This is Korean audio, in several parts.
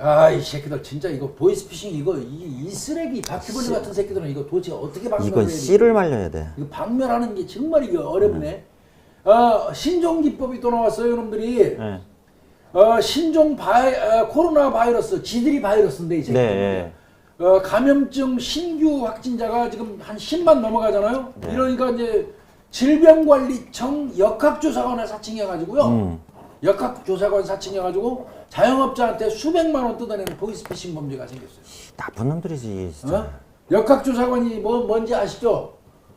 아 이 새끼들 진짜 이거 보이스피싱 이거 이, 이 쓰레기 바퀴벌레 같은 새끼들은 이거 도대체 어떻게 이건 해야 돼? 씨를 말려야 돼. 이거 박멸하는 게 정말 이게 어렵네. 어, 신종 기법이 또 나왔어요, 여러분들이. 네. 어, 신종 바이, 어, 코로나 바이러스, 지들이 바이러스인데 이제. 네. 어, 감염증 신규 확진자가 지금 한 10만 넘어가잖아요. 네. 이러니까 이제 질병관리청 역학조사관을 사칭해가지고요. 음. 역학 조사관 사칭해가지고 자영업자한테 수백만 원 뜯어내는 보이스피싱 범죄가 생겼어요. 나쁜 놈들이지 진짜. 어? 역학조사관이 뭐 뭔지 아시죠?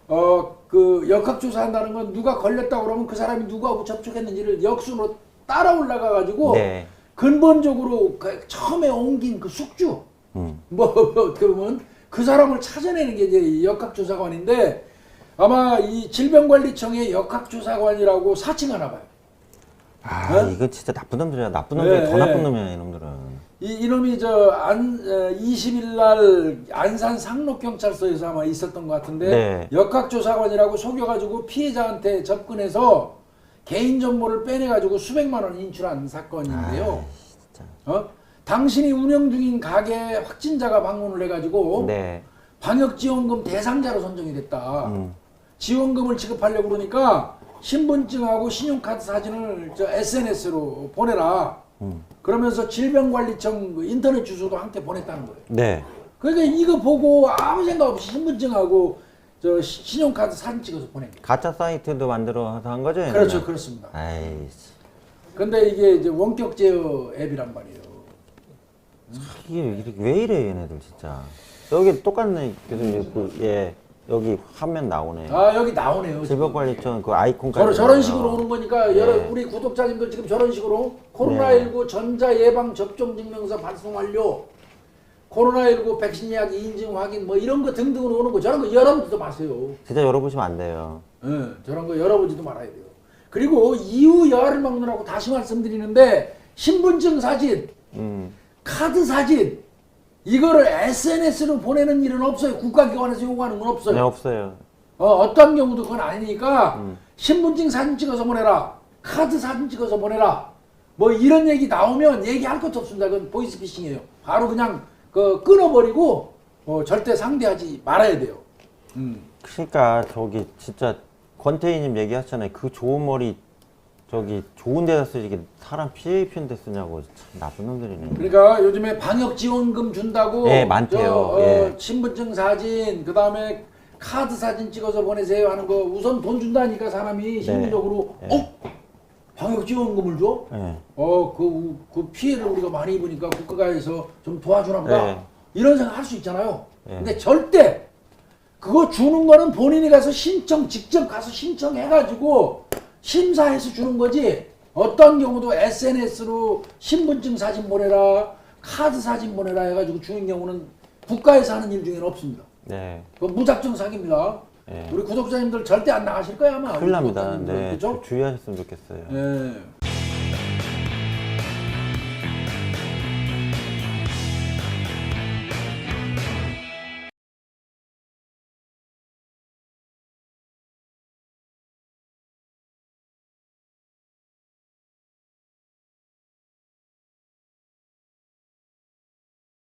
어 그 역학조사한다는 건 누가 걸렸다 그러면 그 사람이 누구하고 접촉했는지를 역순으로 따라 올라가 가지고 네. 근본적으로 그 처음에 옮긴 그 숙주 음. 뭐 어떻게 보면 그 사람을 찾아내는 게 이제 이 역학조사관인데 아마 이 질병관리청의 역학조사관이라고 사칭하나 봐요. 아 어? 이거 진짜 나쁜 놈들이야. 나쁜 놈들이 네, 더 네. 나쁜 놈이야 이놈들은. 이, 이놈이 저안 20일 날 안산 상록경찰서에서 아마 있었던 것 같은데 네. 역학조사관이라고 속여가지고 피해자한테 접근해서 개인 정보를 빼내가지고 수백만 원 인출한 사건인데요. 아, 진짜. 어? 당신이 운영 중인 가게 확진자가 방문을 해가지고 네. 방역지원금 대상자로 선정이 됐다. 음. 지원금을 지급하려고 그러니까 신분증하고 신용카드 사진을 저 SNS로 보내라. 음. 그러면서 질병관리청 그 인터넷 주소도 함께 보냈다는 거예요. 네. 그러니까 이거 보고 아무 생각 없이 신분증하고 저 시- 신용카드 사진 찍어서 보낸 거예요. 가짜 사이트도 만들어서 한 거죠? 얘네는? 그렇죠, 그렇습니다. 아이, 근데 이게 이제 원격 제어 앱이란 말이에요. 이게 이렇게 왜 이래 얘네들 진짜. 여기 똑같네. 교수님 그, 예 여기 화면 나오네. 아 여기 나오네요. 질병관리청 그 아이콘까지. 저런, 저런 식으로 오는 거니까 네. 여러 우리 구독자님들 지금 저런 식으로 코로나19 전자 예방 접종 증명서 발송 완료, 코로나19 백신 예약 인증 확인 뭐 이런 거 등등으로 오는 거 저런 거 열어보지도 마세요. 진짜 열어보시면 안 돼요. 예, 저런 거 열어보지도 말아야 돼요. 그리고 이후 열을 막느라고 다시 말씀드리는데 신분증 사진, 음. 카드 사진 이거를 SNS로 보내는 일은 없어요. 국가기관에서 요구하는 건 없어요. 네 없어요. 어, 어떤 경우도 그건 아니니까 음. 신분증 사진 찍어서 보내라. 카드 사진 찍어서 보내라. 뭐 이런 얘기 나오면 얘기할 것도 없습니다. 그건 보이스피싱이에요. 바로 그냥 그 끊어버리고 어, 절대 상대하지 말아야 돼요. 음. 그러니까 저기 진짜 권태희님 얘기하셨잖아요. 그 좋은 머리 저기 좋은 데다 쓰지 이게 사람 피해 입히는 데 쓰냐고 참 나쁜 놈들이네. 그러니까 요즘에 방역 지원금 준다고 네, 많대요. 저, 어, 예. 신분증 사진 그다음에 카드 사진 찍어서 보내세요 하는 거 우선 돈 준다니까 사람이 심리적으로 네. 어 방역 지원금을 줘? 예. 어, 그, 그 피해를 우리가 많이 입으니까 국가에서 좀 도와주나 보다. 네. 이런 생각 할 수 있잖아요. 네. 근데 절대 그거 주는 거는 본인이 가서 신청, 직접 가서 신청해가지고 심사해서 주는 거지. 어떤 경우도 SNS로 신분증 사진 보내라, 카드 사진 보내라 해가지고 주는 경우는 국가에서 하는 일 중에는 없습니다. 네. 그 무작정 사기입니다. 네. 우리 구독자님들 절대 안 나가실 거야 아마. 큰일 납니다. 네. 그죠? 주- 주의하셨으면 좋겠어요. 예.